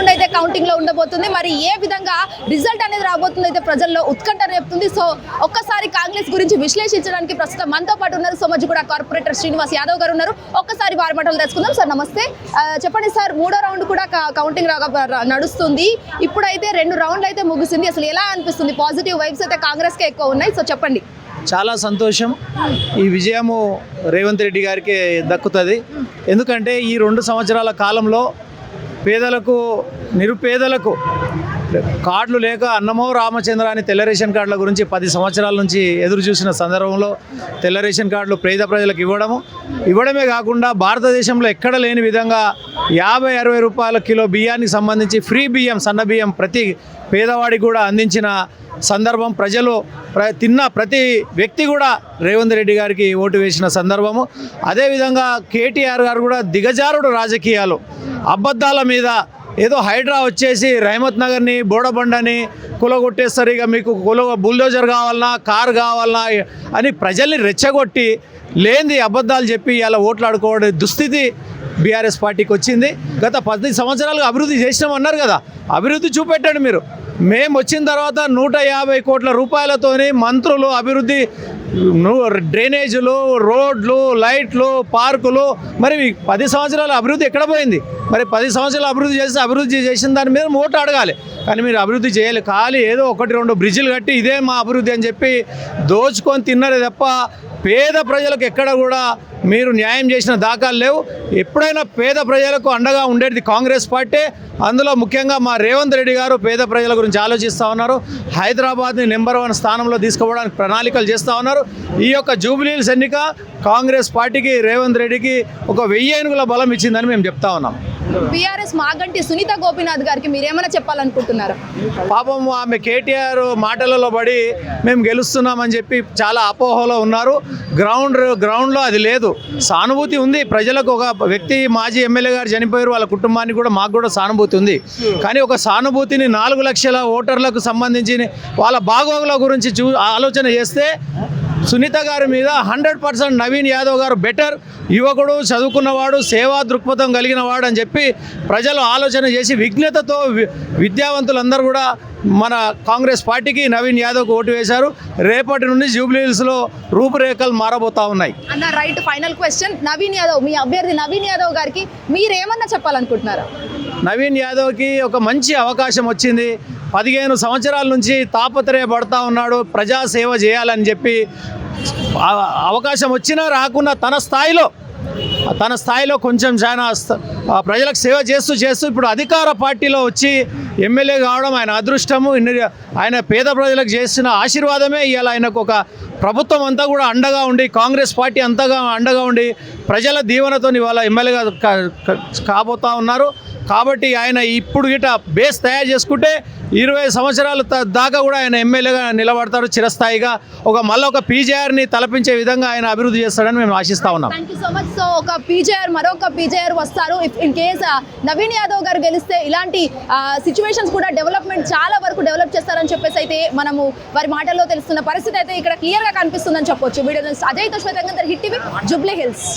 Round అయితే కౌంటింగ్లో ఉండబోతుంది. మరి ఏ విధంగా రిజల్ట్ అనేది రాబోతుంది అయితే ప్రజల్లో ఉత్కంఠ రేపుతుంది సో ఒక్కసారి కాంగ్రెస్ గురించి విశ్లేషించడానికి ప్రస్తుతం మనతో పాటు ఉన్నారు సోమజిగూడ కార్పొరేటర్ శ్రీనివాస్ యాదవ్ గారు ఉన్నారు. ఒక్కసారి వారి మాటలు తెలుసుకుందాం. సార్ నమస్తే. చెప్పండి సార్ మూడో రౌండ్ కూడా కౌంటింగ్ నడుస్తుంది. ఇప్పుడైతే రెండు రౌండ్లు అయితే ముగిసింది. అసలు ఎలా అనిపిస్తుంది? పాజిటివ్ వైబ్స్ అయితే కాంగ్రెస్ కే ఎక్కువ ఉన్నాయి. సో చెప్పండి. చాలా సంతోషం. ఈ విజయము రేవంత్ రెడ్డి గారికి దక్కుతుంది. ఎందుకంటే ఈ రెండు సంవత్సరాల కాలంలో పేదలకు నిరుపేదలకు కార్డులు లేక అన్నమో రామచంద్ర అని తెల్ల రేషన్ కార్డుల గురించి పది సంవత్సరాల నుంచి ఎదురు చూసిన సందర్భంలో తెల్ల రేషన్ కార్డులు పేద ప్రజలకు ఇవ్వడము. ఇవ్వడమే కాకుండా భారతదేశంలో ఎక్కడ లేని విధంగా యాభై అరవై రూపాయల కిలో బియ్యానికి సంబంధించి ఫ్రీ బియ్యం సన్న బియ్యం ప్రతి పేదవాడికి కూడా అందించిన సందర్భం. ప్రజలు ప్ర తిన్న ప్రతి వ్యక్తి కూడా రేవంత్ రెడ్డి గారికి ఓటు వేసిన సందర్భము. అదేవిధంగా కేటీఆర్ గారు కూడా దిగజారుడు రాజకీయాలు. అబద్ధాల మీద ఏదో హైడ్రా వచ్చేసి రహమత్ నగర్ని బోడబండని కులగొట్టేస్తారు. ఇక మీకు కుల బుల్డోజర్ కావాలన్నా కార్ కావాలన్నా అని ప్రజల్ని రెచ్చగొట్టి లేనిది అబద్ధాలు చెప్పి ఇలా ఓట్లాడుకోవడం దుస్థితి బీఆర్ఎస్ పార్టీకి వచ్చింది. గత పది సంవత్సరాలుగా అభివృద్ధి చేసినామన్నారు కదా. అభివృద్ధి చూపెట్టండి మీరు. మేము వచ్చిన తర్వాత నూట యాభై కోట్ల రూపాయలతోని మంత్రులు అభివృద్ధి డ్రైనేజీలు రోడ్లు లైట్లు పార్కులు మరి పది సంవత్సరాల అభివృద్ధి ఎక్కడ పోయింది? మరి పది సంవత్సరాలు అభివృద్ధి చేసి అభివృద్ధి చేసిన దాని మీద ఓటు అడగాలి. కానీ మీరు అభివృద్ధి చేయాలి. ఖాళీ ఏదో ఒకటి రెండు బ్రిడ్జిలు కట్టి ఇదే మా అభివృద్ధి అని చెప్పి దోచుకొని తిన్నరే తప్ప పేద ప్రజలకు ఎక్కడ కూడా మీరు న్యాయం చేసిన దాఖలు లేవు. ఎప్పుడైనా పేద ప్రజలకు అండగా ఉండేది కాంగ్రెస్ పార్టీ. అందులో ముఖ్యంగా మా రేవంత్ రెడ్డి గారు పేద ప్రజల గురించి ఆలోచిస్తూ ఉన్నారు. హైదరాబాద్ని నెంబర్ వన్ స్థానంలో తీసుకోవడానికి ప్రణాళికలు చేస్తూ ఉన్నారు. ఈ యొక్క జూబిలీల్స్ ఎన్నిక కాంగ్రెస్ పార్టీకి రేవంత్ రెడ్డికి ఒక వెయ్యి ఏనుగుల బలం ఇచ్చిందని మేము చెప్తా ఉన్నాం. బీఆర్ఎస్ మాగంటి సునీత గోపీనాథ్ గారికి మీరు ఏమైనా చెప్పాలనుకుంటున్నారా? పాపం ఆమె కేటీఆర్ మాటలలో పడి మేము గెలుస్తున్నామని చెప్పి చాలా అపోహలో ఉన్నారు. గ్రౌండ్ గ్రౌండ్లో అది లేదు. సానుభూతి ఉంది. ప్రజలకు ఒక వ్యక్తి మాజీ ఎమ్మెల్యే గారు చనిపోయారు. వాళ్ళ కుటుంబానికి కూడా మాకు కూడా సానుభూతి ఉంది. కానీ ఒక సానుభూతిని నాలుగు లక్షల ఓటర్లకు సంబంధించి వాళ్ళ బాగోగుల గురించి చూ ఆలోచన చేస్తే సునీత గారి మీద హండ్రెడ్ పర్సెంట్ నవీన్ యాదవ్ గారు బెటర్ యువకుడు చదువుకున్నవాడు సేవా దృక్పథం కలిగిన వాడు అని చెప్పి ప్రజలు ఆలోచన చేసి విజ్ఞతతో వి- విద్యావంతులందరూ కూడా మన కాంగ్రెస్ పార్టీకి నవీన్ యాదవ్కి ఓటు వేశారు. రేపటి నుండి జూబ్లీహిల్స్లో రూపురేఖలు మారబోతా ఉన్నాయి. అన్న right final question. Naveen Yadav మీ అభ్యర్థి నవీన్ యాదవ్ గారికి మీరేమన్నా చెప్పాలనుకుంటున్నారా? నవీన్ యాదవ్కి ఒక మంచి అవకాశం వచ్చింది. పదిహేను సంవత్సరాల నుంచి తాపత్రయపడతా ఉన్నాడు ప్రజాసేవ చేయాలని చెప్పి అవకాశం వచ్చినా రాకున్నా తన స్థాయిలో తన స్థాయిలో కొంచెం చాలా ప్రజలకు సేవ చేస్తూ చేస్తూ ఇప్పుడు అధికార పార్టీలో వచ్చి ఎమ్మెల్యే కావడం ఆయన అదృష్టము. ఆయన పేద ప్రజలకు చేసిన ఆశీర్వాదమే ఇవాళ ఆయనకు ఒక ప్రభుత్వం అంతా కూడా అండగా ఉండి కాంగ్రెస్ పార్టీ అంతగా అండగా ఉండి ప్రజల దీవెనతో ఇవాళ ఎమ్మెల్యేగా కాబోతా ఉన్నారు. కాబట్టి ఆయన ఇప్పుడు గిట బేస్ తయారు చేసుకుంటే ఇరవై సంవత్సరాల దాకా కూడా ఆయన ఎమ్మెల్యేగా నిలబడతారు చిరస్థాయిగా. ఒక మళ్ళీ ఒక పీజేఆర్ని తలపించే విధంగా ఆయన అభివృద్ధి చేస్తాడని మేము ఆశిస్తా ఉన్నాం. Thank you so much so ఒక పీజేఆర్ మరొక పీజేఆర్ వస్తారు. If in case Naveen Yadav గారు గెలిస్తే ఇలాంటి సిచ్యువేషన్స్ కూడా డెవలప్మెంట్ చాలా వరకు డెవలప్ చేస్తారని చెప్పేసి అయితే మనము వారి మాటల్లో తెలుస్తున్న పరిస్థితి అయితే ఇక్కడ క్లియర్గా కనిపిస్తుందని చెప్పొచ్చు. వీడియో అజయ్ తశ్వతంగా హిట్ టీవీ జుబ్లీ హిల్స్.